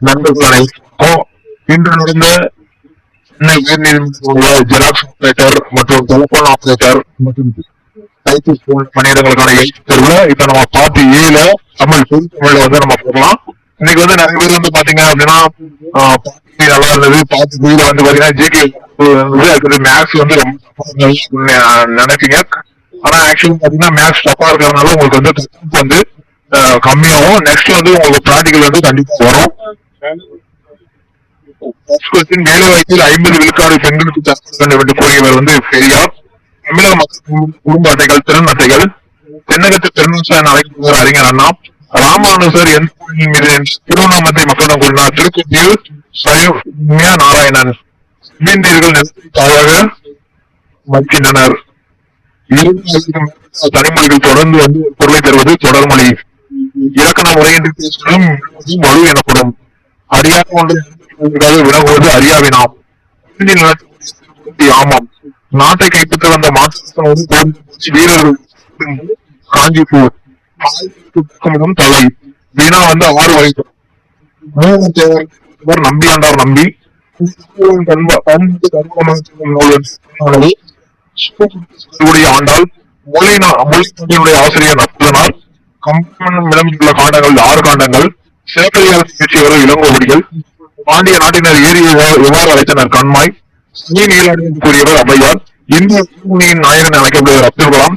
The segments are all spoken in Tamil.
நண்பர்களை இன்று நடந்த சென்னை உயர்நீதிமன்ற ஜெராக்ஸ் ஆப்ரேட்டர் மற்றும் டெலிபோன் ஆபரேட்டர் மற்றும் டைபிஸ்ட் ஸ்கூல் பணியிடங்களுக்கான எழுத்து இப்ப நம்ம பார்ட் ஏல தமிழ் பொது தமிழ்ல வந்து நம்ம போகலாம் இன்னைக்கு வந்து நிறைய பேர் வந்து பாத்தீங்க அப்படின்னா ஆஹ், நல்லா இருந்தது. பார்ட் B வந்து பாத்தீங்கன்னா ஜிகே வந்து மேக்ஸ் வந்து ரொம்ப நினைப்பீங்க. ஆனா ஆக்சுவலி பாத்தீங்கன்னா மேக்ஸ் டப்பா இருக்கிறதுனால உங்களுக்கு வந்து வந்து கம்மியாகும். நெக்ஸ்ட் வந்து உங்களுக்கு ப்ராக்டிகல் வந்து கண்டிப்பா வரும். கொஸ்டின் வேலை வாய்ப்பில் ஐம்பது விழுக்காடு பெண்களுக்கு தற்போது வேண்டும் என்று கூறியவர் வந்து பெரியார். தமிழக மக்கள் குடும்ப அட்டைகள் திறன் அட்டைகள். தென்னகத்து பெருமிசா என அழைக்கப்படுகிற அறிஞர் அண்ணா. ராமானுசர் எந்த கோயிலின் மீது என்று மக்களிடம் கூறினார். திருப்பதியில் சயோமியா நாராயணன். நிலத்தை தாயாக மதிக்கின்றனர் தனிமொழிகள் தொடர்ந்து வந்து பொருளை தருவது தொடர்மொழி. இலக்கண முறையின்றி பேசுவதும் மொழி எனப்படும். அறியாத ஒன்றை விலகுவது அறியாவினாம் ஆமாம். நாட்டை கைப்பற்ற வந்த மாற்றத்தினோடு வீரர்கள் காஞ்சிபூர் தலை. வீணா வந்து ஆறு வயது மூணு தேவர் நம்பியாண்டார் நம்பி. பண்பு கருவமாக சொல்லும் நூல் மொழி ஆசிரியர் நப்புதனார் கம்பன் விளம்பியுள்ள காண்டங்கள் ஆறு காண்டங்கள். சிவபெரியார் பேச்சியவர் இளங்கோவடிகள். பாண்டிய நாட்டினர் ஏரியை எவ்வாறு அழைத்தனர் கண்மாய். நீ நீராடி என்று கூறியவர் ஔவையார் இந்திய பூமியின் நாயகன் அழைக்கப்படுவர் அப்துல் கலாம்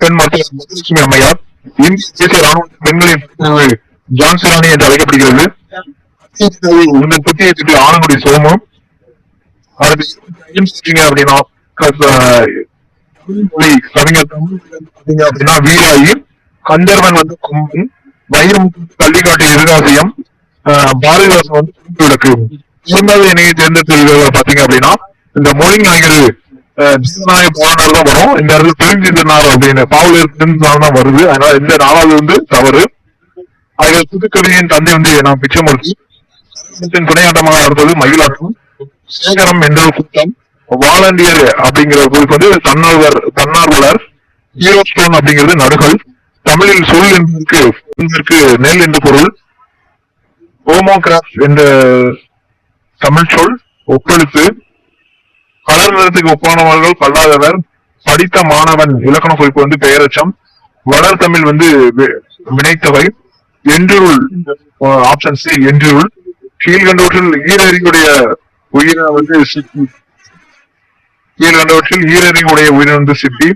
பெண் மருத்துவர் முத்துலட்சுமி அம்மையார். இந்திய தேசிய ராணுவ பெண்களின் பிரிவு ராணி என்று அழைக்கப்படுகிறது. இந்த புத்திய திட்டு ஆனங்குடி சோமு. அடுத்து அப்படின்னா கவிஞர் தமிழ் பாத்தீங்க அப்படின்னா வீராயி. கந்தர்வன் வந்து கொம்பன் வைரம் கல்விக்காட்டு எதிராசியம் பாரதிதாசன் வந்து குண்டு விளக்கு இரண்டாவது இணையை தேர்ந்தெடுத்தவர்கள் பாத்தீங்க அப்படின்னா இந்த மொழி நாயகர் ஜீவநாய போராட்டால் தான் வரும். இந்த இடத்துல பிரிஞ்சிருந்தார் அப்படின்னு பாவலர் பிரிந்தால் தான் வருது. அதனால இந்த நாலாவது வந்து தவறு. அதில் புதுக்கவியின் தந்தை வந்து நான் பிச்சைமூர்த்தி சமூகத்தின் துணையாட்டமாக நடந்தது மயிலாட்டம். சேகரம் என்ற கூட்டம். வாலண்டியர் அப்படிங்கிற குரூப் வந்து தன்னார்வர் தன்னார்வலர். ஹீரோ ஸ்டோன் அப்படிங்கிறது நடுகள். தமிழில் சொல் என்பதற்கு என்பதற்கு நெல் என்று பொருள். ஹோமோகிராஃப் என்ற தமிழ் சொல் ஒப்பெழுத்து. கலர் நிறத்துக்கு ஒப்பானவர்கள் கல்லாதவர் படித்த மாணவன் இலக்கண குறிப்பு வந்து பெயரச்சம். வளர் தமிழ் வந்து வி- வினைத்தவை. என்றுருள் ஆப்ஷன் சி என்றுருள். கீழ்கண்டவற்றில் ஈரறிவுடைய உயிரை வந்து சிப்பி. கீழ்கண்டவற்றில் ஈரறிவுடைய உயிரை வந்து சிப்பி.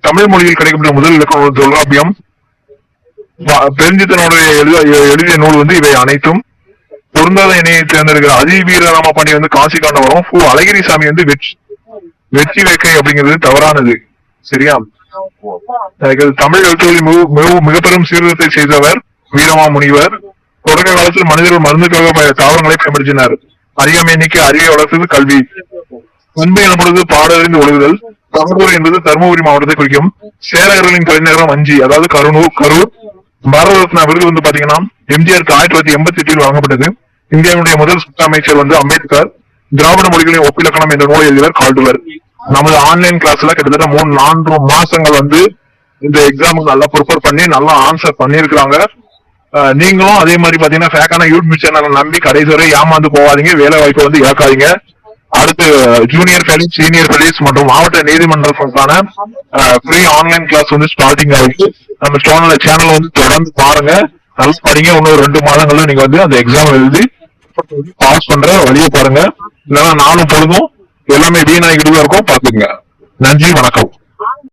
தமிழ் மொழியில் கிடைக்கப்பட்ட முதல் இலக்கண தொல்காப்பியம். பெருஞ்சித்தனுடைய எழுத எழுதிய நூல் வந்து இவை அனைத்தும். பொருந்தாத இணையை தேர்ந்தெடுக்கிற அதி வீரராம பாண்டி வந்து காசி காண்ட வரும். ஃபு அழகிரி சாமி வந்து வெற்றி வெற்றி வேக்கை அப்படிங்கிறது தவறானது. சரியா? தமிழ் எழுத்துகளில் மிக மிக- பெரும் சீர்திருத்தத்தை செய்தவர் வீரமா முனிவர். தொடக்க காலத்தில் மனிதர்கள் மருந்துக்காக ப- தாவரங்களை பயன்படுத்தினர். அறியாமை எண்ணிக்கை அறிவை வளர்த்தது கல்வி. பண்பு எனப்படுவது பாடறிந்து ஒழுகுதல். தகவல் என்பது தருமபுரி மாவட்டத்தை குறிக்கும். சேரகர்களின் கலைநகரம் அஞ்சி அதாவது கருணூர் கரூர் பாரத ரத்னா விருது வந்து பாத்தீங்கன்னா எம்ஜிஆருக்கு ஆயிரத்தி தொள்ளாயிரத்தி எண்பத்தி எட்டில் வழங்கப்பட்டது இந்தியாவுடைய முதல் சுத்த அமைச்சர் வந்து அம்பேத்கர். திராவிட மொழிகளின் ஒப்பிலக்கணம் என்ற நூலை எழுதியவர் கால்டுவர். நமது ஆன்லைன் கிளாஸ்ல கிட்டத்தட்ட மூணு நான்கு மாசங்கள் வந்து இந்த எக்ஸாமுக்கு நல்லா ப்ரிப்பேர் பண்ணி நல்லா ஆன்சர் பண்ணியிருக்கிறாங்க. நீங்களும் அதே மாதிரி பாத்தீங்கன்னா ஃபேக்கான யூடியூப் சேனலை நம்பி கடைசி வரை ஏமாந்து போகாதீங்க. வேலை வாய்ப்பை வந்து இழக்காதீங்க. அடுத்து ஜூனியர் ஃபெலிஸ் சீனியர் ஃபெலிஸ் மற்றும் மாவட்ட நீதிமன்றங்களுக்கான ஃப்ரீ ஆன்லைன் கிளாஸ் வந்து ஸ்டார்டிங் ஆகுது நம்ம சேனல் சேனல் வந்து தொடர்ந்து பாருங்க. நல்லா படிங்க. இன்னும் ரெண்டு மாதங்கள்ல நீங்க வந்து அந்த எக்ஸாம் எழுதி பாஸ் பண்ற வழியை பாருங்க. இல்லைன்னா நானும் பொழுதும் எல்லாமே வீணாகிட்டு தான் இருக்கும். பாத்துங்க நன்றி வணக்கம்.